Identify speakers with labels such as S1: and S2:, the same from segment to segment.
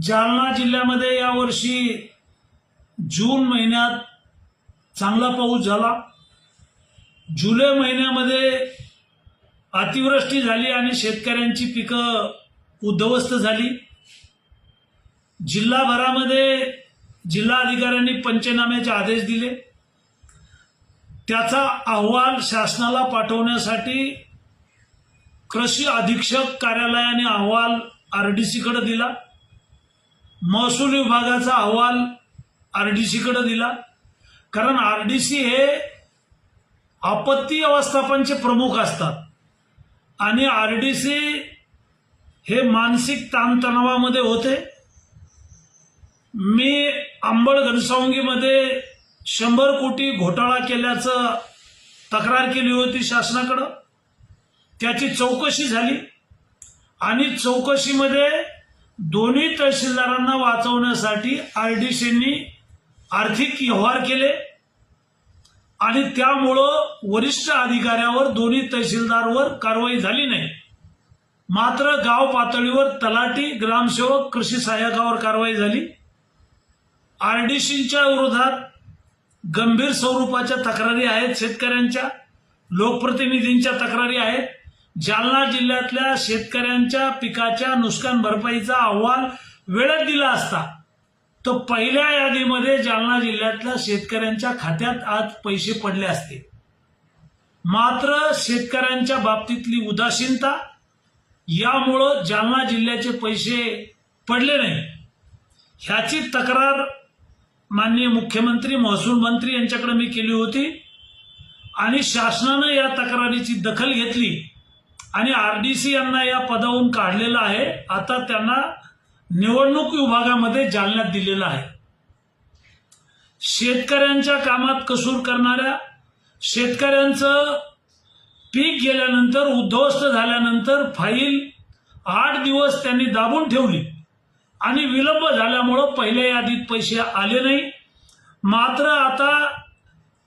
S1: जालना जिल्ह्यामध्ये यावर्षी जून महिन्यात चांगला पाऊस झाला. जुलै महिन्यामध्ये अतिवृष्टी झाली आणि शेतकऱ्यांची पिकं उद्ध्वस्त झाली. जिल्हाभरामध्ये जिल्हा अधिकाऱ्यांनी पंचनाम्याचे आदेश दिले. त्याचा अहवाल शासनाला पाठवण्यासाठी कृषी अधीक्षक कार्यालयाने अहवाल आर डी सीकडे दिला. महसूल विभागाचा अहवाल आर डी सीकडं दिला. कारण आर डी सी हे आपत्ती व्यवस्थापनचे प्रमुख असतात. आणि आर डी सी हे मानसिक ताणतणावामध्ये होते. मी आंबळ घनसावंगीमध्ये शंभर कोटी घोटाळा केल्याचं तक्रार केली होती शासनाकडं. त्याची चौकशी झाली. आणि चौकशीमध्ये दोन्ही तहसीलदारांना वाचवण्यासाठी आरडीसींनी आर्थिक व्यवहार केले आणि त्यामुळं वरिष्ठ अधिकाऱ्यावर दोन्ही तहसीलदारवर कारवाई झाली नाही. मात्र गाव पातळीवर तलाठी ग्रामसेवक कृषी सहाय्यकावर कारवाई झाली. आरडीसींच्या विरोधात गंभीर स्वरूपाच्या तक्रारी आहेत शेतकऱ्यांच्या लोकप्रतिनिधींच्या तक्रारी आहेत. जालना जिल्ह्यातल्या शेतकऱ्यांच्या पिकाच्या नुकसान भरपाईचा अहवाल वेळेत दिला असता तो पहिल्या यादीमध्ये जालना जिल्ह्यातल्या शेतकऱ्यांच्या खात्यात आज पैसे पडले असते. मात्र शेतकऱ्यांच्या बाबतीतली उदासीनता यामुळं जालना जिल्ह्याचे पैसे पडले नाही. ह्याची तक्रार माननीय मुख्यमंत्री महसूल मंत्री यांच्याकडे मी केली होती आणि शासनानं या तक्रारीची दखल घेतली. आणि आर डी सी यांना या पदावरून काढलेलं आहे. आता त्यांना निवडणूक विभागामध्ये जालन्यात दिलेलं आहे. शेतकऱ्यांच्या कामात कसूर करणाऱ्या शेतकऱ्यांचं पीक गेल्यानंतर उद्ध्वस्त झाल्यानंतर फाईल आठ दिवस त्यांनी दाबून ठेवली. आणि विलंब झाल्यामुळं पहिल्या यादीत पैसे आले नाही. मात्र आता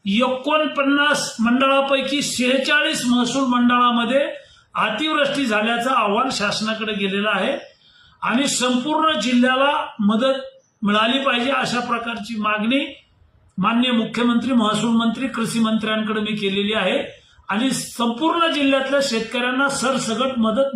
S1: एकोणपन्नास मंडळापैकी शेहेचाळीस महसूल मंडळामध्ये अतिवृष्टी झाल्याचं आव्हान शासनाकडे गेलेलं आहे आणि संपूर्ण जिल्ह्याला मदत मिळाली पाहिजे अशा प्रकारची मागणी माननीय मुख्यमंत्री महसूल मंत्री कृषी मंत्र्यांकडे मी केलेली आहे. आणि संपूर्ण जिल्ह्यातल्या शेतकऱ्यांना सरसगट मदत मिळू